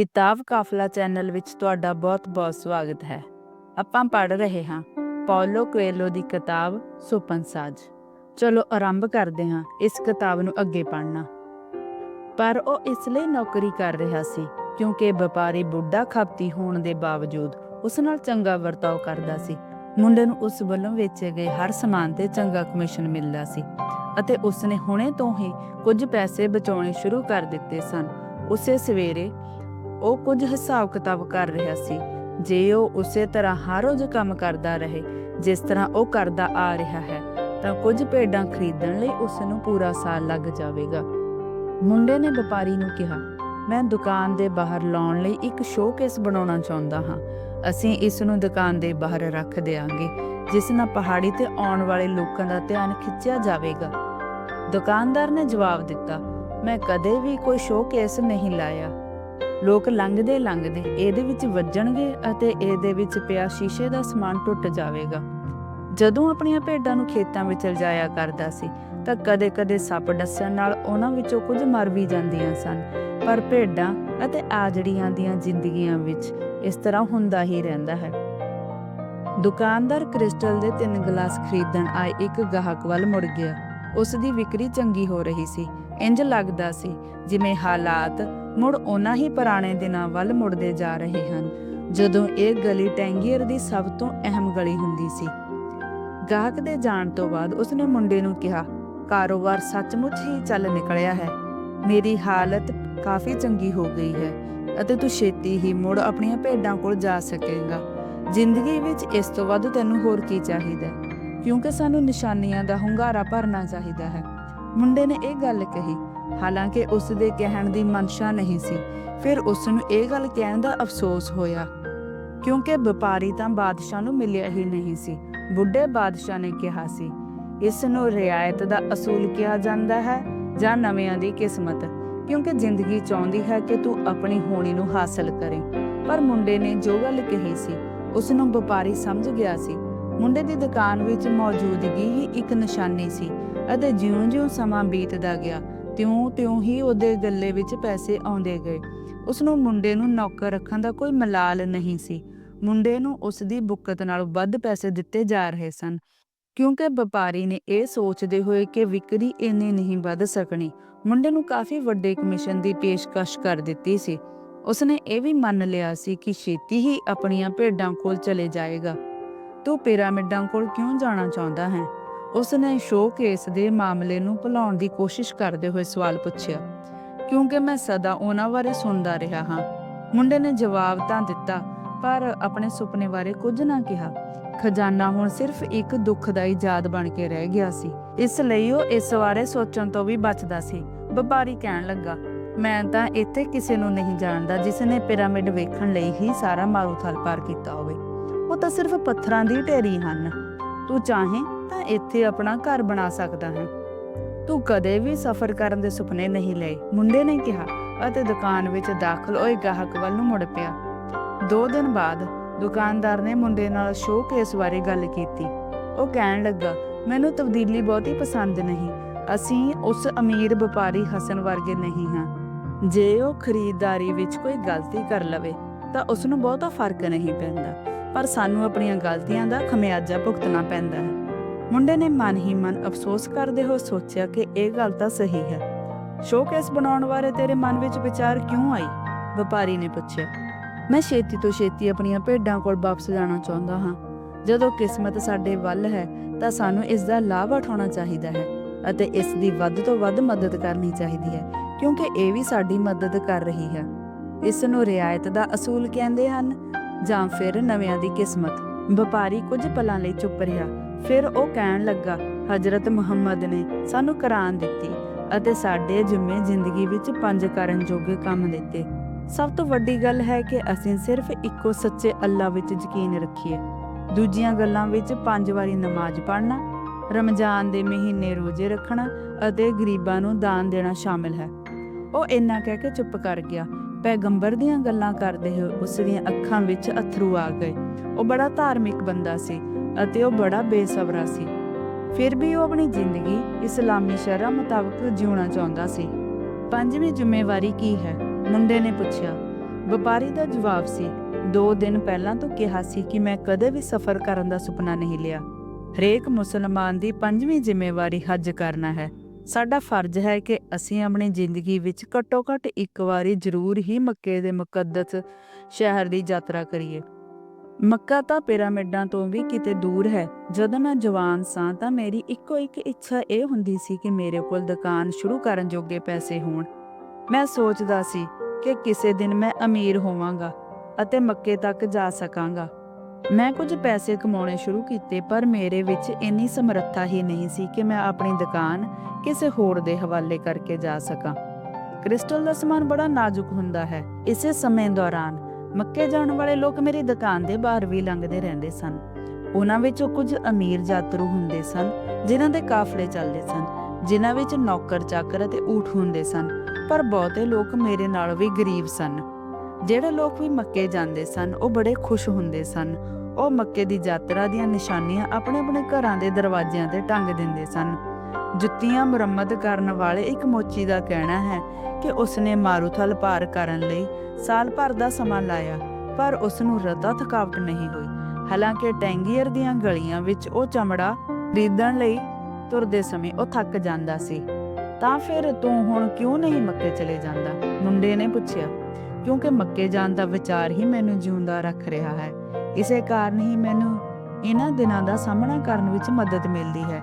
ਕਿਤਾਬ ਕਾਫਲਾ ਚੈਨਲ ਵਿੱਚ ਤੁਹਾਡਾ ਬਹੁਤ-ਬਹੁਤ ਸਵਾਗਤ ਹੈ। ਆਪਾਂ ਪੜ੍ਹ ਰਹੇ ਹਾਂ ਪੌਲੋ ਕੋਏਲੋ ਦੀ ਕਿਤਾਬ ਸੁਪਨ ਸਾਜ। ਚਲੋ ਆਰੰਭ ਕਰਦੇ ਹਾਂ ਇਸ ਕਿਤਾਬ ਨੂੰ ਅੱਗੇ ਪੜ੍ਹਨਾ। ਪਰ ਉਹ ਇਸ ਲਈ ਨੌਕਰੀ ਕਰ ਰਿਹਾ ਸੀ ਕਿਉਂਕਿ ਵਪਾਰੀ ਬੁੱਢਾ ਖਪਤੀ ਹੋਣ ਦੇ ਬਾਵਜੂਦ ਉਸ ਨਾਲ ਚੰਗਾ ਵਰਤਾਓ ਕਰਦਾ ਸੀ। ਮੁੰਡੇ ਨੂੰ ਉਸ ਵੱਲੋਂ ਵੇਚੇ ਗਏ ਹਰ ਸਮਾਨ ਤੇ ਚੰਗਾ ਕਮਿਸ਼ਨ ਮਿਲਦਾ ਸੀ ਅਤੇ ਉਸਨੇ ਹੁਣੇ ਤੋਂ ਹੀ ਕੁਝ ਪੈਸੇ ਬਚਾਉਣੇ ਸ਼ੁਰੂ ਕਰ ਦਿੱਤੇ ਸਨ। ਉਸੇ ਸਵੇਰੇ ਉਹ ਕੁਝ ਹਿਸਾਬ ਕਿਤਾਬ ਕਰ ਰਿਹਾ ਸੀ। ਜੇ ਉਹ ਉਸੇ ਤਰ੍ਹਾਂ ਹਰ ਰੋਜ਼ ਕੰਮ ਕਰਦਾ ਰਹੇ, ਜਿਸ ਤਰ੍ਹਾਂ ਉਹ ਕਰਦਾ ਆ ਰਿਹਾ ਹੈ, ਤਾਂ ਕੁਝ ਭੇਡਾਂ ਖਰੀਦਣ ਲਈ ਉਸ ਨੂੰ ਪੂਰਾ ਸਾਲ ਲੱਗ ਜਾਵੇਗਾ। ਮੁੰਡੇ ਨੇ ਵਪਾਰੀ ਨੂੰ ਕਿਹਾ, ਮੈਂ ਦੁਕਾਨ ਦੇ ਬਾਹਰ ਲਾਉਣ ਲਈ ਇੱਕ ਸ਼ੋਕੇਸ ਬਣਾਉਣਾ ਚਾਹੁੰਦਾ ਹਾਂ। ਅਸੀਂ ਇਸ ਨੂੰ ਦੁਕਾਨ ਦੇ ਬਾਹਰ ਰੱਖ ਦੇਵਾਂਗੇ ਜਿਸ ਨਾਲ ਪਹਾੜੀ ਤੇ ਆਉਣ ਵਾਲੇ ਲੋਕਾਂ ਦਾ ਧਿਆਨ ਖਿੱਚਿਆ ਜਾਵੇਗਾ। ਦੁਕਾਨਦਾਰ ਨੇ ਜਵਾਬ ਦਿੱਤਾ, ਮੈਂ ਕਦੇ ਵੀ ਕੋਈ ਸ਼ੋਕੇਸ ਨਹੀਂ ਲਾਇਆ। ਲੋਕ ਲੰਘਦੇ ਲੰਘਦੇ ਇਹਦੇ ਵਿੱਚ ਵੱਜਣਗੇ ਅਤੇ ਇਹਦੇ ਵਿੱਚ ਪਿਆ ਸ਼ੀਸ਼ੇ ਦਾ ਸਮਾਨ ਟੁੱਟ ਜਾਵੇਗਾ। ਜਦੋਂ ਆਪਣੀਆਂ ਭੇਡਾਂ ਨੂੰ ਖੇਤਾਂ ਵਿੱਚ ਲਿਜਾਇਆ ਕਰਦਾ ਸੀ, ਤਾਂ ਕਦੇ-ਕਦੇ ਸੱਪ ਡੱਸਣ ਨਾਲ ਉਹਨਾਂ ਵਿੱਚੋਂ ਕੁਝ ਮਰ ਵੀ ਜਾਂਦੀਆਂ ਸਨ। ਪਰ ਭੇਡਾਂ ਅਤੇ ਆਜੜੀਆਂ ਦੀਆਂ ਜ਼ਿੰਦਗੀਆਂ ਵਿੱਚ ਇਸ ਤਰ੍ਹਾਂ ਹੁੰਦਾ ਹੀ ਰਹਿੰਦਾ ਹੈ। ਦੁਕਾਨਦਾਰ ਕ੍ਰਿਸਟਲ ਦੇ ਤਿੰਨ ਗਲਾਸ ਖਰੀਦਣ ਆਏ ਇੱਕ ਗਾਹਕ ਵੱਲ ਮੁੜ ਗਿਆ। ਉਸ ਦੀ ਵਿਕਰੀ ਚੰਗੀ ਹੋ ਰਹੀ ਸੀ। ਇੰਜ ਲੱਗਦਾ ਸੀ, ਜਿਵੇਂ ਹਾਲਾਤ ਮੁੜ ਉਹਨਾਂ ਹੀ ਪੁਰਾਣੇ ਦਿਨਾਂ ਵੱਲ ਮੁੜਦੇ ਜਾ ਰਹੇ ਹਨ, ਜਦੋਂ ਇਹ ਗਲੀ ਟੈਂਗੀਅਰ ਦੀ ਸਭ ਤੋਂ ਅਹਿਮ ਗਲੀ ਹੁੰਦੀ ਸੀ। ਗਾਹਕ ਦੇ ਜਾਣ ਤੋਂ ਬਾਅਦ ਉਸਨੇ ਮੁੰਡੇ ਨੂੰ ਕਿਹਾ, ਕਾਰੋਬਾਰ ਸੱਚਮੁੱਚ ਹੀ ਚੱਲ ਨਿਕਲਿਆ ਹੈ। ਮੇਰੀ ਹਾਲਤ ਕਾਫੀ ਚੰਗੀ ਹੋ ਗਈ ਹੈ ਅਤੇ ਤੂੰ ਛੇਤੀ ਹੀ ਮੁੜ ਆਪਣੀਆਂ ਭੇਡਾਂ ਕੋਲ ਜਾ ਸਕੇਗਾ। ਜ਼ਿੰਦਗੀ ਵਿੱਚ ਇਸ ਤੋਂ ਵੱਧ ਤੈਨੂੰ ਹੋਰ ਕੀ ਚਾਹੀਦਾ ਕਿਉਂਕਿ ਸਾਨੂੰ ਨਿਸ਼ਾਨੀਆਂ ਦਾ ਹੁੰਗਾਰਾ ਭਰਨਾ ਚਾਹੀਦਾ ਹੈ। ਮੁੰਡੇ ਨੇ ਇਹ ਗੱਲ ਕਹੀ ਹਾਲਾਂਕਿ ਉਸ ਦੇ ਕਹਿਣ ਦੀ ਮਨਸ਼ਾ ਨਹੀਂ ਸੀ। ਫਿਰ ਉਸ ਨੂੰ ਇਹ ਗੱਲ ਕਹਿਣ ਦਾ ਅਫਸੋਸ ਹੋਇਆ। ਕਿਉਂਕਿ ਵਪਾਰੀ ਤਾਂ ਬਾਦਸ਼ਾਹ ਨੂੰ ਮਿਲਿਆ ਹੀ ਨਹੀਂ ਸੀ। ਬੁੱਢੇ ਬਾਦਸ਼ਾਹ ਨੇ ਕਿਹਾ ਸੀ ਇਸ ਨੂੰ ਰਿਆਇਤ ਦਾ ਅਸੂਲ ਕਿਹਾ ਜਾਂਦਾ ਹੈ ਜਾਂ ਨਵਿਆਂ ਦੀ ਕਿਸਮਤ? ਕਿਉਂਕਿ ਜ਼ਿੰਦਗੀ ਚਾਹੁੰਦੀ ਹੈ ਕਿ ਤੂੰ ਆਪਣੀ ਹੋਣੀ ਨੂੰ ਹਾਸਲ ਕਰੇ। ਪਰ ਮੁੰਡੇ ਨੇ ਜੋ ਗੱਲ ਕਹੀ ਸੀ ਉਸ ਨੂੰ ਵਪਾਰੀ ਸਮਝ ਗਿਆ ਸੀ। ਮੁੰਡੇ ਦੀ ਦੁਕਾਨ ਵਿੱਚ ਮੌਜੂਦਗੀ ਹੀ ਇੱਕ ਨਿਸ਼ਾਨੀ ਸੀ ਅਤੇ ਜਿਉਂ-ਜਿਉਂ ਸਮਾਂ ਬੀਤਦਾ ਗਿਆ ਤਿਉਂ-ਤਿਉਂ ਹੀ ਉਹਦੇ ਗੱਲੇ ਵਿੱਚ ਪੈਸੇ ਆਉਂਦੇ ਗਏ। ਉਸ ਨੂੰ ਮੁੰਡੇ ਨੂੰ ਨੌਕਰ ਰੱਖਣ ਦਾ ਕੋਈ ਮਲਾਲ ਨਹੀਂ ਸੀ। ਮੁੰਡੇ ਨੂੰ ਉਸ ਦੀ ਬੁੱਕਤ ਨਾਲੋਂ ਵੱਧ ਪੈਸੇ ਦਿੱਤੇ ਜਾ ਰਹੇ ਸਨ। ਕਿਉਂਕਿ ਵਪਾਰੀ ਨੇ ਇਹ ਸੋਚਦੇ ਹੋਏ ਕਿ ਵਿਕਰੀ ਇੰਨੀ ਨਹੀਂ ਵੱਧ ਸਕਣੀ, ਮੁੰਡੇ ਨੂੰ ਕਾਫੀ ਵੱਡੇ ਕਮਿਸ਼ਨ ਦੀ ਪੇਸ਼ਕਸ਼ ਕਰ ਦਿੱਤੀ ਸੀ। ਉਸਨੇ ਇਹ ਵੀ ਮੰਨ ਲਿਆ ਸੀ ਕਿ ਛੇਤੀ ਹੀ ਆਪਣੀਆਂ ਭੇਡਾਂ ਕੋਲ ਚਲੇ ਜਾਏਗਾ। ਤੂੰ ਪਿਰਾਮਿਡਾਂ ਕੋਲ ਕਿਉਂ ਜਾਣਾ ਚਾਹੁੰਦਾ ਹੈ? ਉਸਨੇ ਸ਼ੋਕੇਸ ਦੇ ਮਾਮਲੇ ਨੂੰ ਭੁਲਾਉਣ ਦੀ ਕੋਸ਼ਿਸ਼ ਕਰਦੇ ਹੋਏ ਸਵਾਲ ਪੁੱਛਿਆ, ਕਿਉਂਕਿ ਮੈਂ ਸਦਾ ਉਹਨਾਂ ਬਾਰੇ ਸੁਣਦਾ ਰਿਹਾ ਹਾਂ। ਮੁੰਡੇ ਨੇ ਜਵਾਬ ਤਾਂ ਦਿੱਤਾ, ਪਰ ਆਪਣੇ ਸੁਪਨੇ ਬਾਰੇ ਕੁਝ ਨਾ ਕਿਹਾ। ਖਜ਼ਾਨਾ ਹੁਣ ਸਿਰਫ ਇੱਕ ਦੁੱਖਦਾਈ ਯਾਦ ਬਣ ਕੇ ਰਹਿ ਗਿਆ ਸੀ। ਇਸ ਲਈ ਉਹ ਇਸ ਬਾਰੇ ਸੋਚਣ ਤੋਂ ਵੀ ਬਚਦਾ ਸੀ। ਵਪਾਰੀ ਕਹਿਣ ਲੱਗਾ, ਮੈਂ ਤਾਂ ਇੱਥੇ ਕਿਸੇ ਨੂੰ ਨਹੀਂ ਜਾਣਦਾ ਜਿਸ ਨੇ ਪਿਰਾਮਿਡ ਵੇਖਣ ਲਈ ਹੀ ਸਾਰਾ ਮਾਰੂਥਲ ਪਾਰ ਕੀਤਾ ਹੋਵੇ। ਉਹ ਤਾਂ ਸਿਰਫ ਪੱਥਰਾਂ ਦੀ ਢੇਰੀ ਹਨ। ਤੂੰ ਚਾਹੇ ਤਾਂ ਇੱਥੇ ਆਪਣਾ ਘਰ ਬਣਾ ਸਕਦਾ ਹੈ। ਤੂੰ ਕਦੇ ਵੀ ਸਫ਼ਰ ਕਰਨ ਦੇ ਸੁਪਨੇ ਨਹੀਂ ਲਏ, ਮੁੰਡੇ ਨੇ ਕਿਹਾ, ਅਤੇ ਦੁਕਾਨ ਵਿੱਚ ਦਾਖਲ ਹੋਏ ਗਾਹਕ ਵੱਲ ਨੂੰ ਮੁੜ ਪਿਆ। ਦੋ ਦਿਨ ਬਾਅਦ ਦੁਕਾਨਦਾਰ ਨੇ ਮੁੰਡੇ ਨਾਲ ਸ਼ੋਕੇਸ ਬਾਰੇ ਗੱਲ ਕੀਤੀ। ਉਹ ਕਹਿਣ ਲੱਗਾ, ਮੈਨੂੰ ਤਬਦੀਲੀ ਬਹੁਤੀ ਪਸੰਦ ਨਹੀਂ। ਅਸੀਂ ਉਸ ਅਮੀਰ ਵਪਾਰੀ ਹਸਨ ਵਰਗੇ ਨਹੀਂ ਹਾਂ। ਜੇ ਉਹ ਖਰੀਦਦਾਰੀ ਵਿੱਚ ਕੋਈ ਗਲਤੀ ਕਰ ਲਵੇ, ਤਾਂ ਉਸ ਨੂੰ ਬਹੁਤਾ ਫ਼ਰਕ ਨਹੀਂ ਪੈਂਦਾ। ਪਰ ਸਾਨੂੰ ਆਪਣੀਆਂ ਗਲਤੀਆਂ ਦਾ ਖਮਿਆਜਾ ਭੁਗਤਣਾ ਪੈਂਦਾ ਹੈ। ਮੁੰਡੇ ਨੇ ਮਨ ਹੀ ਮਨ ਅਫਸੋਸ ਕਰਦੇ ਹੋਏ ਸੋਚਿਆ ਕਿ ਇਹ ਗੱਲ ਤਾਂ ਸਹੀ ਹੈ। ਸ਼ੋਕੇਸ ਬਣਾਉਣ ਬਾਰੇ ਤੇਰੇ ਮਨ ਵਿੱਚ ਵਿਚਾਰ ਕਿਉਂ ਆਈ? ਵਪਾਰੀ ਨੇ ਪੁੱਛਿਆ। ਮੈਂ ਛੇਤੀ ਤੋਂ ਛੇਤੀ ਆਪਣੀਆਂ ਭੇਡਾਂ ਕੋਲ ਵਾਪਸ ਜਾਣਾ ਚਾਹੁੰਦਾ ਹਾਂ। ਜਦੋਂ ਕਿਸਮਤ ਸਾਡੇ ਵੱਲ ਹੈ, ਤਾਂ ਸਾਨੂੰ ਇਸ ਦਾ ਲਾਭ ਉਠਾਉਣਾ ਚਾਹੀਦਾ ਹੈ ਅਤੇ ਇਸ ਦੀ ਵੱਧ ਤੋਂ ਵੱਧ ਮਦਦ ਕਰਨੀ ਚਾਹੀਦੀ ਹੈ, ਕਿਉਂਕਿ ਇਹ ਵੀ ਸਾਡੀ ਮਦਦ ਕਰ ਰਹੀ ਹੈ। ਇਸ ਨੂੰ ਰਿਆਇਤ ਦਾ ਅਸੂਲ ਕਹਿੰਦੇ ਹਨ ਜਾਂ ਫਿਰ ਨਵਿਆਂ ਦੀ ਕਿਸਮਤ। ਵਪਾਰੀ ਕੁਝ ਪਲਾਂ ਲਈ ਚੁੱਪ ਰਿਹਾ। ਫਿਰ ਉਹ ਕਹਿਣ ਲੱਗਾ, ਹਜ਼ਰਤ ਮੁਹੰਮਦ ਨੇ ਸਾਨੂੰ ਕੁਰਾਨ ਦਿੱਤੀ ਅਤੇ ਸਾਡੇ ਜ਼ਿੰਮੇ ਜ਼ਿੰਦਗੀ ਵਿੱਚ ਪੰਜ ਕਰਨ ਜੋਗੇ ਕੰਮ ਦਿੱਤੇ। ਸਭ ਤੋਂ ਵੱਡੀ ਗੱਲ ਹੈ ਕਿ ਅਸੀਂ ਸਿਰਫ ਇੱਕੋ ਸੱਚੇ ਅੱਲਾ ਵਿੱਚ ਯਕੀਨ ਰੱਖੀਏ। ਦੂਜੀਆਂ ਗੱਲਾਂ ਵਿੱਚ ਪੰਜ ਵਾਰੀ ਨਮਾਜ਼ ਪੜ੍ਹਨਾ, ਰਮਜ਼ਾਨ ਦੇ ਮਹੀਨੇ ਰੋਜ਼ੇ ਰੱਖਣਾ ਅਤੇ ਗਰੀਬਾਂ ਨੂੰ ਦਾਨ ਦੇਣਾ ਸ਼ਾਮਿਲ ਹੈ। ਉਹ ਇੰਨਾ ਕਹਿ ਕੇ ਚੁੱਪ ਕਰ ਗਿਆ। ਪੈਗੰਬਰ ਦੀਆਂ ਗੱਲਾਂ ਕਰਦੇ ਹੋਏ ਉਸ ਦੀਆਂ ਅੱਖਾਂ ਵਿੱਚ ਅਥਰੂ ਆ ਗਏ। ਉਹ ਬੜਾ ਧਾਰਮਿਕ ਬੰਦਾ ਸੀ। ਅਤੇ ਉਹ ਬੜਾ ਬੇਸਬਰਾ ਸੀ। ਫਿਰ ਵੀ ਉਹ ਆਪਣੀ ਜ਼ਿੰਦਗੀ ਇਸਲਾਮੀ ਸ਼ਰਅ ਮੁਤਾਬਕ ਜਿਉਣਾ ਚਾਹੁੰਦਾ ਸੀ। ਪੰਜਵੀਂ ਜ਼ਿੰਮੇਵਾਰੀ ਕੀ ਹੈ? ਮੁੰਡੇ ਨੇ ਪੁੱਛਿਆ। ਵਪਾਰੀ ਦਾ ਜਵਾਬ ਸੀ 2 ਦਿਨ ਪਹਿਲਾਂ ਤੋਂ ਕਿਹਾ ਸੀ ਕਿ ਮੈਂ ਕਦੇ ਵੀ ਸਫ਼ਰ ਕਰਨ ਦਾ ਸੁਪਨਾ ਨਹੀਂ ਲਿਆ। ਹਰੇਕ ਮੁਸਲਮਾਨ ਦੀ ਪੰਜਵੀਂ ਜ਼ਿੰਮੇਵਾਰੀ ਹੱਜ ਕਰਨਾ ਹੈ। ਸਾਡਾ ਫਰਜ਼ ਹੈ ਕਿ ਅਸੀਂ ਆਪਣੀ ਜ਼ਿੰਦਗੀ ਵਿੱਚ ਘੱਟੋ-ਘੱਟ ਇੱਕ ਵਾਰੀ ਜ਼ਰੂਰ ਹੀ ਮੱਕੇ ਦੇ ਮੁਕੱਦਸ ਸ਼ਹਿਰ ਦੀ ਯਾਤਰਾ ਕਰੀਏ। ਮੱਕਾ ਤਾਂ ਪਿਰਾਮਿਡਾਂ ਤੋਂ ਵੀ ਕਿਤੇ ਦੂਰ ਹੈ। ਜਦੋਂ ਮੈਂ ਜਵਾਨ ਸਾਂ ਤਾਂ ਮੇਰੀ ਇੱਕੋ ਇੱਕ ਇੱਛਾ ਇਹ ਹੁੰਦੀ ਸੀ ਕਿ ਮੇਰੇ ਕੋਲ ਦੁਕਾਨ ਸ਼ੁਰੂ ਕਰਨ ਜੋਗੇ ਪੈਸੇ ਹੋਣ। ਮੈਂ ਸੋਚਦਾ ਸੀ ਕਿ ਕਿਸੇ ਦਿਨ ਮੈਂ ਅਮੀਰ ਹੋਵਾਂਗਾ ਅਤੇ ਮੱਕੇ ਤੱਕ ਜਾ ਸਕਾਂਗਾ। ਮੈਂ ਕੁਝ ਪੈਸੇ ਕਮਾਉਣੇ ਸ਼ੁਰੂ ਕੀਤੇ ਪਰ ਮੇਰੇ ਵਿੱਚ ਇੰਨੀ ਸਮਰੱਥਾ ਹੀ ਨਹੀਂ ਸੀ ਕਿ ਮੈਂ ਆਪਣੀ ਦੁਕਾਨ ਕਿਸੇ ਹੋਰ ਦੇ ਹਵਾਲੇ ਕਰਕੇ ਜਾ ਸਕਾਂ। ਕ੍ਰਿਸਟਲ ਦਾ ਸਮਾਨ ਬੜਾ ਨਾਜ਼ੁਕ ਹੁੰਦਾ ਹੈ। ਇਸੇ ਸਮੇਂ ਦੌਰਾਨ ਮੱਕੇ ਜਾਣ ਵਾਲੇ ਲੋਕ ਮੇਰੀ ਦੁਕਾਨ ਦੇ ਬਾਹਰ ਵੀ ਲੰਘਦੇ ਰਹਿੰਦੇ ਸਨ। ਉਹਨਾਂ ਵਿੱਚੋਂ ਕੁਝ ਅਮੀਰ ਯਾਤਰੂ ਹੁੰਦੇ ਸਨ, ਜਿਨ੍ਹਾਂ ਦੇ ਕਾਫਲੇ ਚੱਲਦੇ ਸਨ, ਜਿਨ੍ਹਾਂ ਵਿੱਚ ਨੌਕਰ, ਚਾਕਰ ਅਤੇ ਊਠ ਹੁੰਦੇ ਸਨ, ਪਰ ਬਹੁਤੇ ਲੋਕ ਮੇਰੇ ਨਾਲ ਵੀ ਗਰੀਬ ਸਨ। ਜਿਹੜੇ ਲੋਕ ਵੀ ਮੱਕੇ ਜਾਂਦੇ ਸਨ, ਉਹ ਬੜੇ ਖੁਸ਼ ਹੁੰਦੇ ਸਨ। ਉਹ ਮੱਕੇ ਦੀ ਯਾਤਰਾ ਦੀਆਂ ਨਿਸ਼ਾਨੀਆਂ ਆਪਣੇ ਆਪਣੇ ਘਰਾਂ ਦੇ ਦਰਵਾਜ਼ਿਆਂ ਤੇ ਟੰਗ ਦਿੰਦੇ ਸਨ। ਜੁੱਤੀਆਂ ਮੁਰੰਮਤ ਕਰਨ ਵਾਲੇ ਇੱਕ ਮੋਚੀ ਦਾ ਕਹਿਣਾ ਹੈ ਕਿ ਉਸਨੇ ਮਾਰੂਥਲ ਪਾਰ ਕਰਨ ਲਈ ਸਾਲ ਭਰ ਦਾ ਸਮਾਂ ਲਾਇਆ, ਪਰ ਉਸ ਨੂੰ ਰਤਾ ਥਕਾਵਟ ਨਹੀਂ ਹੋਈ। ਹਾਲਾਂਕਿ ਟੈਂਗੀਅਰ ਦੀਆਂ ਗਲੀਆਂ ਵਿੱਚ ਉਹ ਚਮੜਾ ਖਰੀਦਣ ਲਈ ਤੁਰਦੇ ਸਮੇਂ ਉਹ ਥੱਕ ਜਾਂਦਾ ਸੀ। ਤਾਂ ਫਿਰ ਤੂੰ ਹੁਣ ਕਿਉਂ ਨਹੀਂ ਮੱਕੇ ਚਲੇ ਜਾਂਦਾ? ਮੁੰਡੇ ਨੇ ਪੁੱਛਿਆ। ਕਿਉਂਕਿ ਮੱਕੇ ਜਾਣ ਦਾ ਵਿਚਾਰ ਹੀ ਮੈਨੂੰ ਜਿਉਂਦਾ ਰੱਖ ਰਿਹਾ ਹੈ। ਇਸੇ ਕਾਰਨ ਹੀ ਮੈਨੂੰ ਇਹਨਾਂ ਦਿਨਾਂ ਦਾ ਸਾਹਮਣਾ ਕਰਨ ਵਿੱਚ ਮਦਦ ਮਿਲਦੀ ਹੈ।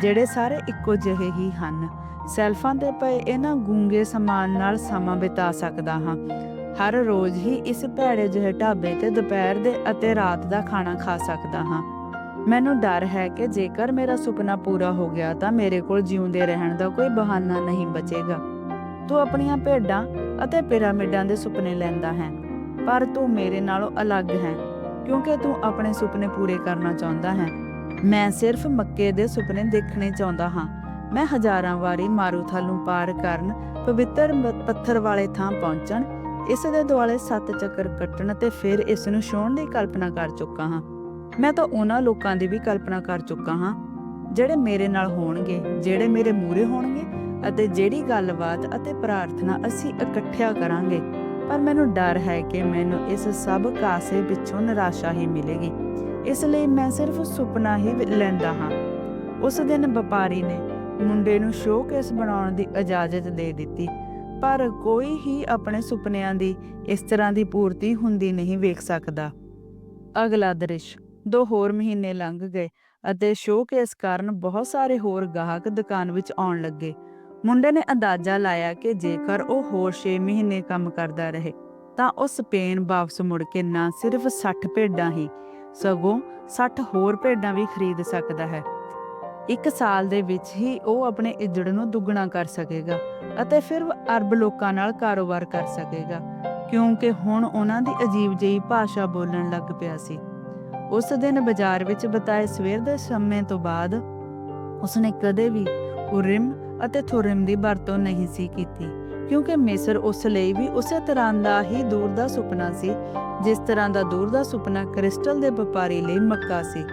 ਜਿਹੜੇ ਸਾਰੇ ਇੱਕੋ ਜਿਹੇ ਹੀ ਹਨ। ਸੈਲਫਾਂ ਤੇ ਪਏ ਇਹਨਾਂ ਗੂੰਗੇ ਸਮਾਨ ਨਾਲ ਸਮਾਂ ਬਿਤਾ ਸਕਦਾ ਹਾਂ। ਹਰ ਰੋਜ਼ ਹੀ ਇਸ ਭੈੜੇ ਜਿਹੇ ਢਾਬੇ ਤੇ ਦੁਪਹਿਰ ਦੇ ਅਤੇ ਰਾਤ ਦਾ ਖਾਣਾ ਖਾ ਸਕਦਾ ਹਾਂ। ਮੈਨੂੰ ਡਰ ਹੈ ਕਿ ਜੇਕਰ ਮੇਰਾ ਸੁਪਨਾ ਪੂਰਾ ਹੋ ਗਿਆ ਤਾਂ ਮੇਰੇ ਕੋਲ ਜਿਉਂਦੇ ਰਹਿਣ ਦਾ ਕੋਈ ਬਹਾਨਾ ਨਹੀਂ ਬਚੇਗਾ। ਤੂੰ ਆਪਣੀਆਂ ਭੇਡਾਂ ਅਤੇ ਪਿਰਾਮਿਡਾਂ ਦੇ ਸੁਪਨੇ ਲੈਂਦਾ ਹੈ, ਪਰ ਤੂੰ ਮੇਰੇ ਨਾਲੋਂ ਅਲੱਗ ਹੈ, ਕਿਉਂਕਿ ਤੂੰ ਆਪਣੇ ਸੁਪਨੇ ਪੂਰੇ ਕਰਨਾ ਚਾਹੁੰਦਾ ਹੈ। ਮੈਂ ਸਿਰਫ ਮੱਕੇ ਦੇ ਸੁਪਨੇ ਦੇਖਣੇ ਚਾਹੁੰਦਾ ਹਾਂ। ਮੈਂ ਹਜ਼ਾਰਾਂ ਵਾਰੀ ਮਾਰੂਥਲ ਨੂੰ ਪਾਰ ਕਰਨ, ਪਵਿੱਤਰ ਪੱਥਰ ਵਾਲੇ ਥਾਂ ਪਹੁੰਚਣ, ਇਸ ਦੇ ਦੁਆਲੇ ਸੱਤ ਚੱਕਰ ਕੱਟਣ ਤੇ ਫਿਰ ਇਸ ਨੂੰ ਛੋਹਣ ਦੀ ਕਲਪਨਾ ਕਰ ਚੁੱਕਾ ਹਾਂ। ਮੈਂ ਤਾਂ ਉਹਨਾਂ ਲੋਕਾਂ ਦੀ ਵੀ ਕਲਪਨਾ ਕਰ ਚੁੱਕਾ ਹਾਂ, ਜਿਹੜੇ ਮੇਰੇ ਨਾਲ ਹੋਣਗੇ, ਜਿਹੜੇ ਮੇਰੇ ਮੂਹਰੇ ਹੋਣਗੇ ਅਤੇ ਜਿਹੜੀ ਗੱਲਬਾਤ ਅਤੇ ਪ੍ਰਾਰਥਨਾ ਅਸੀਂ ਇਕੱਠਿਆ ਕਰਾਂਗੇ। ਪਰ ਮੈਨੂੰ ਡਰ ਹੈ ਕਿ ਮੈਨੂੰ ਇਸ ਸਭ ਕਾਸੇ ਪਿੱਛੋਂ ਨਿਰਾਸ਼ਾ ਹੀ ਮਿਲੇਗੀ। ਇਸ ਲਈ ਮੈਂ ਸਿਰਫ ਸੁਪਨਾ ਹੀ ਲੈਂਦਾ ਹਾਂ। ਉਸ ਦਿਨ ਵਪਾਰੀ ਨੇ ਮੁੰਡੇ ਨੂੰ ਸ਼ੋਕੇਸ ਬਣਾਉਣ ਦੀ ਇਜਾਜ਼ਤ ਦੇ ਦਿੱਤੀ, ਪਰ ਕੋਈ ਹੀ ਆਪਣੇ ਸੁਪਨਿਆਂ ਦੀ ਇਸ ਤਰ੍ਹਾਂ ਦੀ ਪੂਰਤੀ ਹੁੰਦੀ ਨਹੀਂ ਵੇਖ ਸਕਦਾ। ਅਗਲਾ ਦ੍ਰਿਸ਼, ਦੋ ਹੋਰ ਮਹੀਨੇ ਲੰਘ ਗਏ ਅਤੇ ਸ਼ੋਕੇਸ ਕਾਰਨ ਬਹੁਤ ਸਾਰੇ ਹੋਰ ਗਾਹਕ ਦੁਕਾਨ ਵਿੱਚ ਆਉਣ ਲੱਗੇ। ਮੁੰਡੇ ਨੇ ਅੰਦਾਜ਼ਾ ਲਾਇਆ ਕਿ ਜੇਕਰ ਉਹ ਹੋਰ 6 ਮਹੀਨੇ ਕੰਮ ਕਰਦਾ ਰਹੇ, ਤਾਂ ਉਹ ਸਪੇਨ ਵਾਪਸ ਮੁੜ ਕੇ ਨਾ ਸਿਰਫ 60 ਭੇਡਾਂ ਹੀ ਸਗੋਂ 60 ਹੋਰ ਭੇਡਾਂ ਵੀ ਖਰੀਦ ਸਕਦਾ ਹੈ। ਇੱਕ ਸਾਲ ਦੇ ਵਿੱਚ ਹੀ ਉਹ ਆਪਣੇ ਇੱਜੜ ਨੂੰ ਦੁੱਗਣਾ ਕਰ ਸਕੇਗਾ ਅਤੇ ਫਿਰ ਅਰਬ ਲੋਕਾਂ ਨਾਲ ਕਾਰੋਬਾਰ ਕਰ ਸਕੇਗਾ, ਕਿਉਂਕਿ ਹੁਣ ਉਹਨਾਂ ਦੀ ਅਜੀਬ ਜਿਹੀ ਭਾਸ਼ਾ ਬੋਲਣ ਲੱਗ ਪਿਆ ਸੀ। ਉਸ ਦਿਨ ਬਾਜ਼ਾਰ ਵਿੱਚ ਬਤਾਏ ਸਵੇਰ ਦੇ ਸਮੇਂ ਤੋਂ ਬਾਅਦ ਉਸਨੇ ਕਦੇ ਵੀ ਉਰਿਮ ਅਤੇ ਥੁਰਿਮ ਦੀ ਵਰਤੋਂ ਨਹੀਂ ਸੀ ਕੀਤੀ। ਕਿਉਂਕਿ ਮਿਸਰ ਉਸ ਲਈ ਵੀ ਉਸੇ ਤਰ੍ਹਾਂ ਦਾ ਹੀ ਦੂਰ ਦਾ ਸੁਪਨਾ ਸੀ, ਜਿਸ ਤਰ੍ਹਾਂ ਦਾ ਦੂਰ ਦਾ ਸੁਪਨਾ ਕ੍ਰਿਸਟਲ ਦੇ ਵਪਾਰੀ ਲਈ ਮੱਕਾ ਸੀ।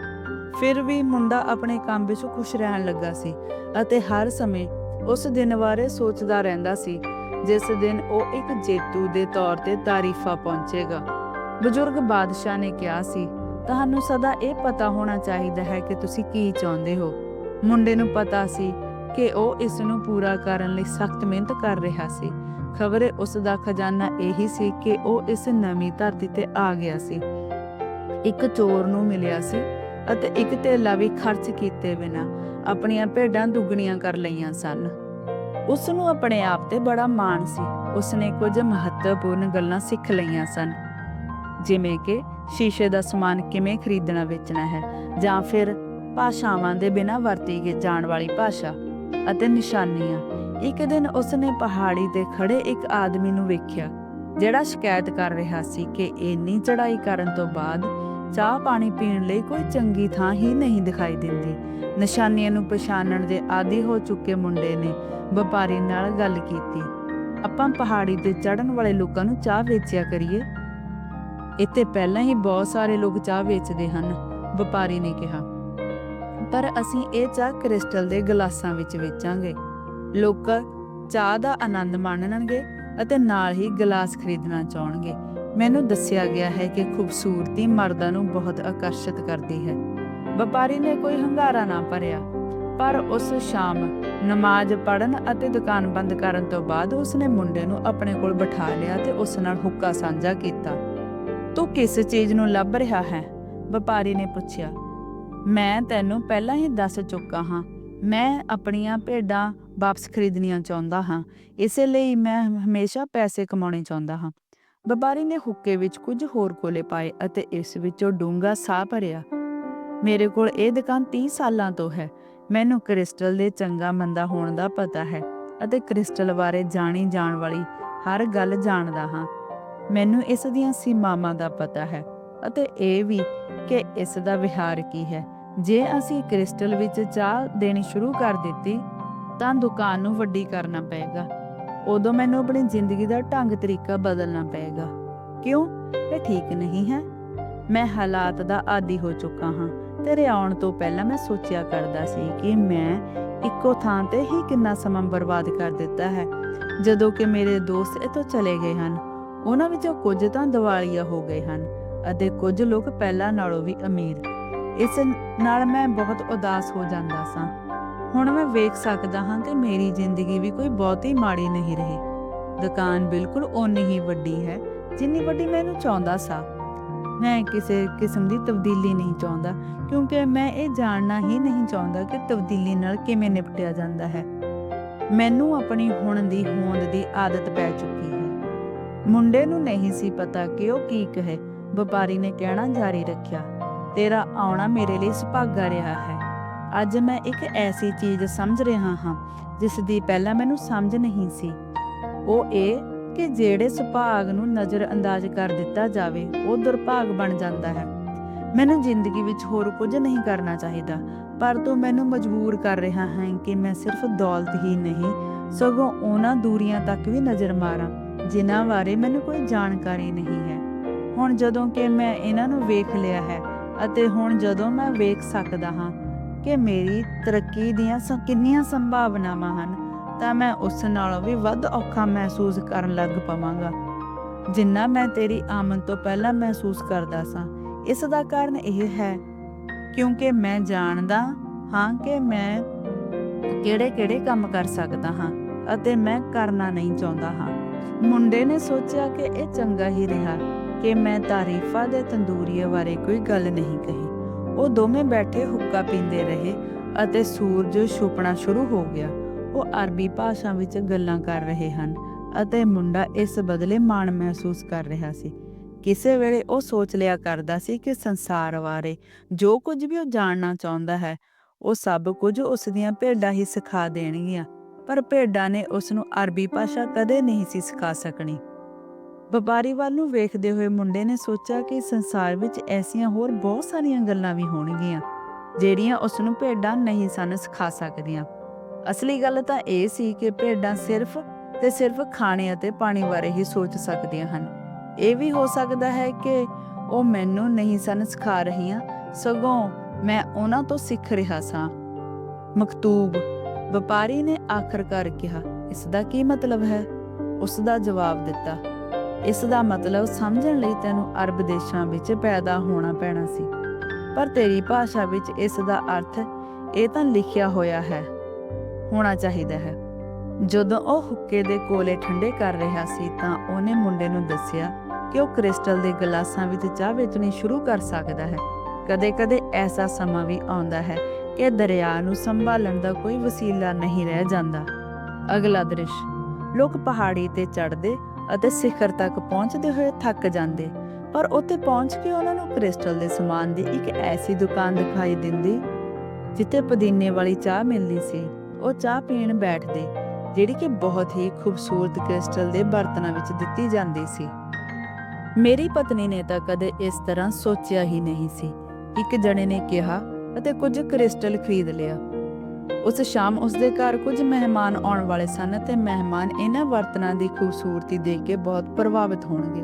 ਫਿਰ ਵੀ ਮੁੰਡਾ ਆਪਣੇ ਕੰਮ ਵਿੱਚ ਖੁਸ਼ ਰਹਿਣ ਲੱਗਾ ਸੀ ਅਤੇ ਹਰ ਸਮੇਂ ਉਸ ਦਿਨ ਬਾਰੇ ਸੋਚਦਾ ਰਹਿੰਦਾ ਸੀ, ਜਿਸ ਦਿਨ ਉਹ ਇੱਕ ਜੇਤੂ ਦੇ ਤੌਰ ਤੇ ਤਾਰੀਫਾ ਪਹੁੰਚੇਗਾ। ਬਜ਼ੁਰਗ ਬਾਦਸ਼ਾਹ ਨੇ ਕਿਹਾ ਸੀ, ਤੁਹਾਨੂੰ ਸਦਾ ਇਹ ਪਤਾ ਹੋਣਾ ਚਾਹੀਦਾ ਹੈ ਕਿ ਤੁਸੀਂ ਕੀ ਚਾਹੁੰਦੇ ਹੋ। ਮੁੰਡੇ ਨੂੰ ਪਤਾ ਸੀ ਕਿ ਉਹ ਇਸ ਨੂੰ ਪੂਰਾ ਕਰਨ ਲਈ ਸਖਤ ਮਿਹਨਤ ਕਰ ਰਿਹਾ ਸੀ। ਖਬਰੇ ਉਸ ਦਾ ਖਜ਼ਾਨਾ ਇਹੀ ਸੀ ਕਿ ਉਹ ਇਸ ਨਵੀਂ ਧਰਤੀ ਤੇ ਆ ਗਿਆ ਸੀ। ਇੱਕ ਚੋਰ ਨੂੰ ਮਿਲਿਆ ਸੀ ਅਤੇ ਇੱਕ ਧੇਲਾ ਵੀ ਖਰਚ ਕੀਤੇ ਬਿਨਾ ਆਪਣੀਆਂ ਭੇਡਾਂ ਦੁੱਗਣੀਆਂ ਕਰ ਲਈਆਂ ਸਨ। ਉਸ ਨੂੰ ਆਪਣੇ ਆਪ ਤੇ ਬੜਾ ਮਾਣ ਸੀ। ਉਸਨੇ ਕੁਝ ਮਹੱਤਵਪੂਰਨ ਗੱਲਾਂ ਸਿੱਖ ਲਈਆਂ ਸਨ। ਜਿਵੇਂ ਕਿ ਸ਼ੀਸ਼ੇ ਦਾ ਸਮਾਨ ਕਿਵੇਂ ਖਰੀਦਣਾ ਵੇਚਣਾ ਹੈ ਜਾਂ ਫਿਰ ਭਾਸ਼ਾਵਾਂ ਦੇ ਬਿਨਾਂ ਵਰਤੀ ਜਾਣ ਵਾਲੀ ਭਾਸ਼ਾ। ਅਤੇ ਨਿਸ਼ਾਨੀਆਂ। ਇੱਕ ਦਿਨ ਉਸਨੇ ਪਹਾੜੀ ਤੇ ਖੜੇ ਇੱਕ ਆਦਮੀ ਨੂੰ ਵੇਖਿਆ, ਜਿਹੜਾ ਸ਼ਿਕਾਇਤ ਕਰ ਰਿਹਾ ਸੀ ਕਿ ਇੰਨੀ ਚੜ੍ਹਾਈ ਕਰਨ ਤੋਂ ਬਾਅਦ ਚਾਹ ਪਾਣੀ ਪੀਣ ਲਈ ਕੋਈ ਚੰਗੀ ਥਾਂ ਹੀ ਨਹੀਂ ਦਿਖਾਈ ਦਿੰਦੀ। ਨਿਸ਼ਾਨੀਆਂ ਨੂੰ ਪਛਾਣਨ ਦੇ ਆਦੀ ਹੋ ਚੁੱਕੇ ਮੁੰਡੇ ਨੇ ਵਪਾਰੀ ਨਾਲ ਗੱਲ ਕੀਤੀ। ਆਪਾਂ ਪਹਾੜੀ ਤੇ ਚੜਨ ਵਾਲੇ ਲੋਕਾਂ ਨੂੰ ਚਾਹ ਵੇਚਿਆ ਕਰੀਏ? ਇੱਥੇ ਪਹਿਲਾਂ ਹੀ ਬਹੁਤ ਸਾਰੇ ਲੋਕ ਚਾਹ ਵੇਚਦੇ ਹਨ, ਵਪਾਰੀ ਨੇ ਕਿਹਾ। ਪਰ ਅਸੀਂ ਇਹ ਚਾਹ ਕ੍ਰਿਸਟਲ ਦੇ ਗਲਾਸਾਂ ਵਿੱਚ ਵੇਚਾਂਗੇ। ਲੋਕ ਚਾਹ ਦਾ ਆਨੰਦ ਮਾਣਨਗੇ ਅਤੇ ਨਾਲ ਹੀ ਗਲਾਸ ਖਰੀਦਣਾ ਚਾਹਣਗੇ। ਮੈਨੂੰ ਦੱਸਿਆ ਗਿਆ ਹੈ ਕਿ ਖੂਬਸੂਰਤੀ ਮਰਦਾਂ ਨੂੰ ਬਹੁਤ ਆਕਰਸ਼ਿਤ ਕਰਦੀ ਹੈ। ਵਪਾਰੀ ਨੇ ਕੋਈ ਹੰਗਾਰਾ ਨਾ ਭਰਿਆ, ਪਰ ਉਸ ਸ਼ਾਮ ਨਮਾਜ਼ ਪੜਨ ਅਤੇ ਦੁਕਾਨ ਬੰਦ ਕਰਨ ਤੋਂ ਬਾਅਦ ਉਸਨੇ ਮੁੰਡੇ ਨੂੰ ਆਪਣੇ ਕੋਲ ਬਿਠਾ ਲਿਆ ਤੇ ਉਸ ਨਾਲ ਹੁੱਕਾ ਸਾਂਝਾ ਕੀਤਾ। ਤੂੰ ਕਿਸ ਚੀਜ਼ ਨੂੰ ਲੱਭ ਰਿਹਾ ਹੈ? ਵਪਾਰੀ ਨੇ ਪੁੱਛਿਆ। ਮੈਂ ਤੈਨੂੰ ਪਹਿਲਾਂ ਹੀ ਦੱਸ ਚੁੱਕਾ ਹਾਂ। ਮੈਂ ਆਪਣੀਆਂ ਭੇਡਾਂ ਵਾਪਸ ਖਰੀਦਣੀਆਂ ਚਾਹੁੰਦਾ ਹਾਂ। ਇਸੇ ਲਈ ਮੈਂ ਹਮੇਸ਼ਾ ਪੈਸੇ ਕਮਾਉਣੇ ਚਾਹੁੰਦਾ ਹਾਂ। ਵਪਾਰੀ ਨੇ ਹੁੱਕੇ ਵਿੱਚ ਕੁਝ ਹੋਰ ਕੋਲੇ ਪਾਏ ਅਤੇ ਇਸ ਵਿੱਚੋਂ ਡੂੰਘਾ ਸਾਹ ਭਰਿਆ। ਮੇਰੇ ਕੋਲ ਇਹ ਦੁਕਾਨ 30 ਸਾਲਾਂ ਤੋਂ ਹੈ। ਮੈਨੂੰ ਕ੍ਰਿਸਟਲ ਦੇ ਚੰਗਾ ਮੰਦਾ ਹੋਣ ਦਾ ਪਤਾ ਹੈ ਅਤੇ ਕ੍ਰਿਸਟਲ ਬਾਰੇ ਜਾਣੀ ਜਾਣ ਵਾਲੀ ਹਰ ਗੱਲ ਜਾਣਦਾ ਹਾਂ। ਮੈਨੂੰ ਇਸ ਦੀਆਂ ਸੀਮਾਵਾਂ ਦਾ ਪਤਾ ਹੈ ਅਤੇ ਇਹ ਵੀ ਕਿ ਇਸ ਦਾ ਵਿਹਾਰ ਕੀ ਹੈ। ਜੇ ਅਸੀਂ ਕ੍ਰਿਸਟਲ ਵਿੱਚ ਚਾਹ ਦੇਣੀ ਸ਼ੁਰੂ ਕਰ ਦਿੱਤੀ, ਤਾਂ ਦੁਕਾਨ ਨੂੰ ਵੱਡੀ ਕਰਨਾ ਪਏਗਾ। ਉਦੋਂ ਮੈਨੂੰ ਆਪਣੀ ਜ਼ਿੰਦਗੀ ਦਾ ਢੰਗ ਤਰੀਕਾ ਬਦਲਣਾ ਪਏਗਾ। ਕਿਉਂ? ਇਹ ਠੀਕ ਨਹੀਂ ਹੈ। ਮੈਂ ਹਾਲਾਤ ਦਾ ਆਦੀ ਹੋ ਚੁੱਕਾ ਹਾਂ। ਤੇਰੇ ਆਉਣ ਤੋਂ ਪਹਿਲਾਂ ਮੈਂ ਸੋਚਿਆ ਕਰਦਾ ਸੀ ਕਿ ਮੈਂ ਇੱਕੋ ਥਾਂ ਤੇ ਹੀ ਕਿੰਨਾ ਸਮਾਂ ਬਰਬਾਦ ਕਰ ਦਿੱਤਾ ਹੈ। ਜਦੋਂ ਕਿ ਮੇਰੇ ਦੋਸਤ ਇੱਥੋਂ ਚਲੇ ਗਏ ਹਨ। ਉਹਨਾਂ ਵਿੱਚੋਂ ਕੁਝ ਤਾਂ ਦਿਵਾਲੀਆ ਹੋ ਗਏ ਹਨ ਅਤੇ ਕੁਝ ਲੋਕ ਪਹਿਲਾਂ ਨਾਲੋਂ ਵੀ ਅਮੀਰ ਇਸ ਨਾਲ ਮੈਂ ਬਹੁਤ ਉਦਾਸ ਹੋ ਜਾਂਦਾ ਸਾਂ। ਹੁਣ ਮੈਂ ਵੇਖ ਸਕਦਾ ਹਾਂ ਕਿ ਮੇਰੀ ਜ਼ਿੰਦਗੀ ਵੀ ਕੋਈ ਬਹੁਤੀ ਮਾੜੀ ਨਹੀਂ ਰਹੀ। ਦੁਕਾਨ ਬਿਲਕੁਲ ਓਨੀ ਹੀ ਵੱਡੀ ਹੈ, ਜਿੰਨੀ ਵੱਡੀ ਮੈਨੂੰ ਚਾਹੁੰਦਾ ਸਾਂ। ਮੈਂ ਕਿਸੇ ਕਿਸਮ ਦੀ ਤਬਦੀਲੀ ਨਹੀਂ ਚਾਹੁੰਦਾ, ਕਿਉਂਕਿ ਮੈਂ ਇਹ ਜਾਣਨਾ ਹੀ ਨਹੀਂ ਚਾਹੁੰਦਾ ਕਿ ਤਬਦੀਲੀ ਨਾਲ ਕਿਵੇਂ ਨਿਪਟਿਆ ਜਾਂਦਾ ਹੈ। ਮੈਨੂੰ ਆਪਣੀ ਹੁਣ ਦੀ ਹੋਂਦ ਦੀ ਆਦਤ ਪੈ ਚੁੱਕੀ ਹੈ। ਮੁੰਡੇ ਨੂੰ ਨਹੀਂ ਸੀ ਪਤਾ ਕਿ ਉਹ ਕੀ ਕਹੇ। ਵਪਾਰੀ ਨੇ ਕਹਿਣਾ, ਜਾਰੀ ਰੱਖਿਆ। ਤੇਰਾ ਆਉਣਾ ਮੇਰੇ ਲਈ ਸੁਭਾਗਾ ਰਿਹਾ ਹੈ। ਅੱਜ ਮੈਂ ਇੱਕ ਐਸੀ ਚੀਜ਼ ਸਮਝ ਰਿਹਾ ਹਾਂ ਜਿਸ ਦੀ ਪਹਿਲਾਂ ਮੈਨੂੰ ਸਮਝ ਨਹੀਂ ਸੀ। ਉਹ ਇਹ ਕਿ ਜਿਹੜੇ ਸੁਭਾਗ ਨੂੰ ਨਜ਼ਰ ਅੰਦਾਜ਼ ਕਰ ਦਿੱਤਾ ਜਾਵੇ, ਉਹ ਦੁਰਭਾਗ ਬਣ ਜਾਂਦਾ ਹੈ। ਮੈਨੂੰ ਜ਼ਿੰਦਗੀ ਵਿੱਚ ਹੋਰ ਕੁਝ ਨਹੀਂ ਕਰਨਾ ਚਾਹੀਦਾ, ਪਰ ਤੂੰ ਮੈਨੂੰ ਮਜਬੂਰ ਕਰ ਰਿਹਾ ਹੈ ਕਿ ਮੈਂ ਸਿਰਫ ਦੌਲਤ ਹੀ ਨਹੀਂ, ਸਗੋਂ ਉਹਨਾਂ ਦੂਰੀਆਂ ਤੱਕ ਵੀ ਨਜ਼ਰ ਮਾਰਾਂ, ਜਿਨ੍ਹਾਂ ਬਾਰੇ ਮੈਨੂੰ ਕੋਈ ਜਾਣਕਾਰੀ ਨਹੀਂ ਹੈ। ਹੁਣ ਜਦੋਂ ਕਿ ਮੈਂ ਇਹਨਾਂ ਨੂੰ ਵੇਖ ਲਿਆ ਹੈ ਅਤੇ ਹੁਣ ਜਦੋਂ ਮੈਂ ਵੇਖ ਸਕਦਾ ਹਾਂ ਕਿ ਮੇਰੀ ਤਰੱਕੀ ਦੀਆਂ ਕਿੰਨੀਆਂ ਸੰਭਾਵਨਾਵਾਂ ਹਨ, ਤਾਂ ਮੈਂ ਉਸ ਨਾਲੋਂ ਵੀ ਵੱਧ ਔਖਾ ਮਹਿਸੂਸ ਕਰਨ ਲੱਗ ਪਵਾਂਗਾ। ਜਿੰਨਾ ਮੈਂ ਤੇਰੀ ਆਮਦ ਤੋਂ ਪਹਿਲਾਂ ਮਹਿਸੂਸ ਕਰਦਾ ਸਾਂ, ਇਸ ਦਾ ਕਾਰਨ ਇਹ ਹੈ, ਕਿਉਂਕਿ ਮੈਂ ਜਾਣਦਾ ਹਾਂ ਕਿ ਮੈਂ ਕਿਹੜੇ-ਕਿਹੜੇ ਕੰਮ ਕਰ ਸਕਦਾ ਹਾਂ ਅਤੇ ਮੈਂ ਕਰਨਾ ਨਹੀਂ ਚਾਹੁੰਦਾ ਹਾਂ। ਮੁੰਡੇ ਨੇ ਸੋਚਿਆ ਕਿ ਇਹ ਚੰਗਾ ਹੀ ਰਿਹਾ। ਕਿ ਮੈਂ ਤਾਰੀਫਾਂ ਦੇ ਤੰਦੂਰੀਏ ਬਾਰੇ ਕੋਈ ਗੱਲ ਨਹੀਂ ਕਹੀ। ਉਹ ਦੋਵੇਂ ਬੈਠੇ ਹੁੱਕਾ ਪੀਂਦੇ ਰਹੇ ਅਤੇ ਸੂਰਜ ਛੁਪਣਾ ਸ਼ੁਰੂ ਹੋ ਗਿਆ। ਉਹ ਅਰਬੀ ਭਾਸ਼ਾ ਵਿੱਚ ਗੱਲਾਂ ਕਰ ਰਹੇ ਹਨ ਅਤੇ ਮੁੰਡਾ ਇਸ ਬਦਲੇ ਮਾਣ ਮਹਿਸੂਸ ਕਰ ਰਿਹਾ ਸੀ। ਕਿਸੇ ਵੇਲੇ ਉਹ ਸੋਚ ਲਿਆ ਕਰਦਾ ਸੀ ਕਿ ਸੰਸਾਰ ਬਾਰੇ ਜੋ ਕੁਝ ਵੀ ਉਹ ਜਾਣਨਾ ਚਾਹੁੰਦਾ ਹੈ, ਉਹ ਸਭ ਕੁਝ ਉਸ ਦੀਆਂ ਭੇਡਾਂ ਹੀ ਸਿਖਾ ਦੇਣਗੀਆਂ। ਪਰ ਭੇਡਾਂ ਨੇ ਉਸ ਨੂੰ ਅਰਬੀ ਭਾਸ਼ਾ ਕਦੇ ਨਹੀਂ ਸੀ ਸਿਖਾ ਸਕਣੀ। ਵਪਾਰੀ ਵੱਲ ਨੂੰ ਵੇਖਦੇ ਹੋਏ ਮੁੰਡੇ ਨੇ ਸੋਚਿਆ ਕਿ ਸੰਸਾਰ ਵਿੱਚ ਐਸੀਆਂ ਹੋਰ ਬਹੁਤ ਸਾਰੀਆਂ ਗੱਲਾਂ ਵੀ ਹੋਣਗੀਆਂ, ਜਿਹੜੀਆਂ ਉਸ ਨੂੰ ਭੇਡਾਂ ਨਹੀਂ ਸਨ ਸਿਖਾ ਸਕਦੀਆਂ। ਅਸਲੀ ਗੱਲ ਤਾਂ ਇਹ ਸੀ ਕਿ ਭੇਡਾਂ ਸਿਰਫ ਤੇ ਸਿਰਫ ਖਾਣੇ ਅਤੇ ਪਾਣੀ ਬਾਰੇ ਹੀ ਸੋਚ ਸਕਦੀਆਂ ਹਨ। ਇਹ ਵੀ ਹੋ ਸਕਦਾ ਹੈ ਕਿ ਉਹ ਮੈਨੂੰ ਨਹੀਂ ਸਨ ਸਿਖਾ ਰਹੀਆਂ, ਸਗੋਂ ਮੈਂ ਉਹਨਾਂ ਤੋਂ ਸਿੱਖ ਰਿਹਾ ਸਾਂ। ਮਕਤੂਬ, ਵਪਾਰੀ ਨੇ ਆਖਰਕਾਰ ਕਿਹਾ ਇਸ ਦਾ ਕੀ ਮਤਲਬ ਹੈ? ਉਸ ਦਾ ਜਵਾਬ ਦਿੱਤਾ ਇਸ ਦਾ ਮਤਲਬ ਸਮਝਣ ਲਈ ਤੈਨੂੰ ਅਰਬ ਦੇਸ਼ਾਂ ਵਿੱਚ ਪੈਦਾ ਹੋਣਾ ਪੈਣਾ ਸੀ। ਪਰ ਤੇਰੀ ਭਾਸ਼ਾ ਵਿੱਚ ਇਸ ਦਾ ਅਰਥ ਇਹ ਤਾਂ ਲਿਖਿਆ ਹੋਇਆ ਹੈ, ਹੋਣਾ ਚਾਹੀਦਾ ਹੈ। ਜਦੋਂ ਉਹ ਹੁੱਕੇ ਦੇ ਕੋਲੇ ਠੰਡੇ ਕਰ ਰਿਹਾ ਸੀ ਤਾਂ ਉਹਨੇ ਮੁੰਡੇ ਨੂੰ ਦੱਸਿਆ ਕਿ ਉਹ ਕ੍ਰਿਸਟਲ ਦੇ ਗਲਾਸਾਂ ਵਿੱਚ ਚਾਹ ਵੇਚਣੀ ਸ਼ੁਰੂ ਕਰ ਸਕਦਾ ਹੈ। ਕਦੇ-ਕਦੇ ਐਸਾ ਸਮਾਂ ਵੀ ਆਉਂਦਾ ਹੈ ਕਿ ਦਰਿਆ ਨੂੰ ਸੰਭਾਲਣ ਦਾ ਕੋਈ ਵਸੀਲਾ ਨਹੀਂ ਰਹਿ ਜਾਂਦਾ। ਅਗਲਾ ਦ੍ਰਿਸ਼, ਲੋਕ ਪਹਾੜੀ ਤੇ ਚੜ੍ਹਦੇ ਅਤੇ ਸਿਖਰ ਤੱਕ ਪਹੁੰਚਦੇ ਹੋਏ ਥੱਕ ਜਾਂਦੇ। ਪਰ ਉੱਥੇ ਪਹੁੰਚ ਕੇ ਉਹਨਾਂ ਨੂੰ ਕ੍ਰਿਸਟਲ ਦੇ ਸਮਾਨ ਦੀ ਇੱਕ ਐਸੀ ਦੁਕਾਨ ਦਿਖਾਈ ਦਿੰਦੀ, ਜਿੱਥੇ ਪੁਦੀਨੇ ਵਾਲੀ ਚਾਹ ਮਿਲਦੀ ਸੀ। ਉਹ ਚਾਹ ਪੀਣ ਬੈਠਦੇ, ਜਿਹੜੀ ਕਿ ਬਹੁਤ ਹੀ ਖੂਬਸੂਰਤ ਕ੍ਰਿਸਟਲ ਦੇ ਬਰਤਨਾਂ ਵਿੱਚ ਦਿੱਤੀ ਜਾਂਦੀ ਸੀ। ਮੇਰੀ ਪਤਨੀ ਨੇ ਤਾਂ ਕਦੇ ਇਸ ਤਰ੍ਹਾਂ ਸੋਚਿਆ ਹੀ ਨਹੀਂ ਸੀ। ਇੱਕ ਜਣੇ ਨੇ ਕਿਹਾ ਅਤੇ ਕੁਝ ਕ੍ਰਿਸਟਲ ਖਰੀਦ ਲਿਆ। ਉਸ ਸ਼ਾਮ ਉਸ ਦੇ ਘਰ ਕੁਝ ਮਹਿਮਾਨ ਆਉਣ ਵਾਲੇ ਸਨ ਤੇ ਮਹਿਮਾਨ ਇਹਨਾਂ ਬਰਤਨਾਂ ਦੀ ਖੂਬਸੂਰਤੀ ਦੇਖ ਕੇ ਬਹੁਤ ਪ੍ਰਭਾਵਿਤ ਹੋਣਗੇ।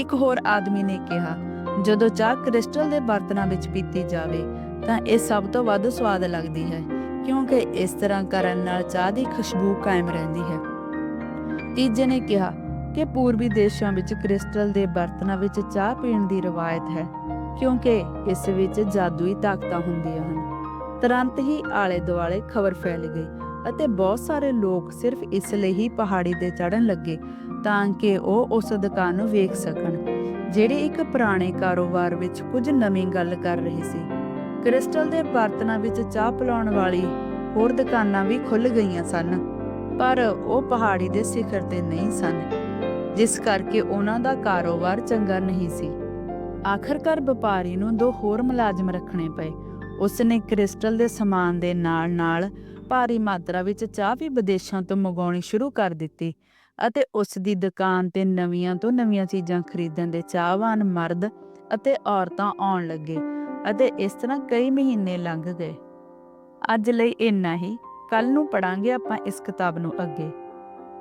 ਇੱਕ ਹੋਰ ਆਦਮੀ ਨੇ ਕਿਹਾ, ਜਦੋਂ ਚਾਹ ਕ੍ਰਿਸਟਲ ਦੇ ਬਰਤਨਾਂ ਵਿੱਚ ਪੀਤੀ ਜਾਵੇ, ਤਾਂ ਇਹ ਸਭ ਤੋਂ ਵੱਧ ਸਵਾਦ ਲੱਗਦੀ ਹੈ, ਕਿਉਂਕਿ ਇਸ ਤਰ੍ਹਾਂ ਕਰਨ ਨਾਲ ਚਾਹ ਦੀ ਖੁਸ਼ਬੂ ਕਾਇਮ ਰਹਿੰਦੀ ਹੈ। ਤੀਜੇ ਨੇ ਕਿਹਾ ਕਿ ਪੂਰਬੀ ਦੇਸ਼ਾਂ ਵਿੱਚ ਕ੍ਰਿਸਟਲ ਦੇ ਬਰਤਨਾਂ ਵਿੱਚ ਚਾਹ ਪੀਣ ਦੀ ਰਵਾਇਤ ਹੈ, ਕਿਉਂਕਿ ਇਸ ਵਿੱਚ ਜਾਦੂਈ ਤਾਕਤਾਂ ਹੁੰਦੀਆਂ ਹਨ। ਤੁਰੰਤ ਹੀ ਆਲੇ ਦੁਆਲੇ ਖਬਰ ਫੈਲ ਗਈ ਅਤੇ ਬਹੁਤ ਸਾਰੇ ਲੋਕ ਸਿਰਫ ਇਸ ਲਈ ਹੀ ਪਹਾੜੀ ਤੇ ਚੜਨ ਲੱਗੇ ਤਾਂ ਕਿ ਉਹ ਉਸ ਦੁਕਾਨ ਨੂੰ ਵੇਖ ਸਕਣ, ਜਿਹੜੀ ਇੱਕ ਪੁਰਾਣੇ ਕਾਰੋਬਾਰ ਵਿੱਚ ਕੁਝ ਨਵੀਂ ਗੱਲ ਕਰ ਰਹੀ ਸੀ। ਕ੍ਰਿਸਟਲ ਦੇ ਬਰਤਨਾਂ ਵਿੱਚ ਚਾਹ ਪਿਲਾਉਣ ਵਾਲੀ ਹੋਰ ਦੁਕਾਨਾਂ ਵੀ ਖੁੱਲ ਗਈਆਂ ਸਨ, ਪਰ ਉਹ ਪਹਾੜੀ ਦੇ ਸਿਖਰ ਤੇ ਨਹੀਂ ਸਨ, ਜਿਸ ਕਰਕੇ ਉਹਨਾਂ ਦਾ ਕਾਰੋਬਾਰ ਚੰਗਾ ਨਹੀਂ ਸੀ। ਆਖਰਕਾਰ ਵਪਾਰੀ ਨੂੰ ਦੋ ਹੋਰ ਮੁਲਾਜ਼ਮ ਰੱਖਣੇ ਪਏ। ਉਸ ਨੇ ਕ੍ਰਿਸਟਲ ਦੇ ਸਮਾਨ ਦੇ ਨਾਲ-ਨਾਲ ਭਾਰੀ ਮਾਤਰਾ ਵਿੱਚ ਚਾਹ ਵੀ ਵਿਦੇਸ਼ਾਂ ਤੋਂ ਮੰਗਾਉਣੀ ਸ਼ੁਰੂ ਕਰ ਦਿੱਤੀ ਅਤੇ ਉਸ ਦੀ ਦੁਕਾਨ ਤੇ ਨਵੀਆਂ ਤੋਂ ਨਵੀਆਂ ਚੀਜ਼ਾਂ ਖਰੀਦਣ ਦੇ ਚਾਹਵਾਨ ਮਰਦ ਅਤੇ ਔਰਤਾਂ ਆਉਣ ਲੱਗੇ ਅਤੇ ਇਸ ਤਰ੍ਹਾਂ ਕਈ ਮਹੀਨੇ ਲੰਘ ਗਏ। ਅੱਜ ਲਈ ਇੰਨਾ ਹੀ। ਕੱਲ ਨੂੰ ਪੜਾਂਗੇ ਆਪਾਂ ਇਸ ਕਿਤਾਬ ਨੂੰ ਅੱਗੇ।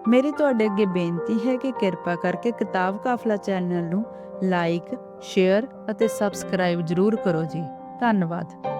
ਮੇਰੀ ਤੁਹਾਡੇ ਅੱਗੇ ਬੇਨਤੀ ਹੈ ਕਿ ਕਿਰਪਾ ਕਰਕੇ ਕਿਤਾਬ ਕਾਫਲਾ ਚੈਨਲ ਨੂੰ ਲਾਈਕ, ਸ਼ੇਅਰ ਅਤੇ ਸਬਸਕ੍ਰਾਈਬ ਜ਼ਰੂਰ ਕਰੋ ਜੀ। ਧੰਨਵਾਦ।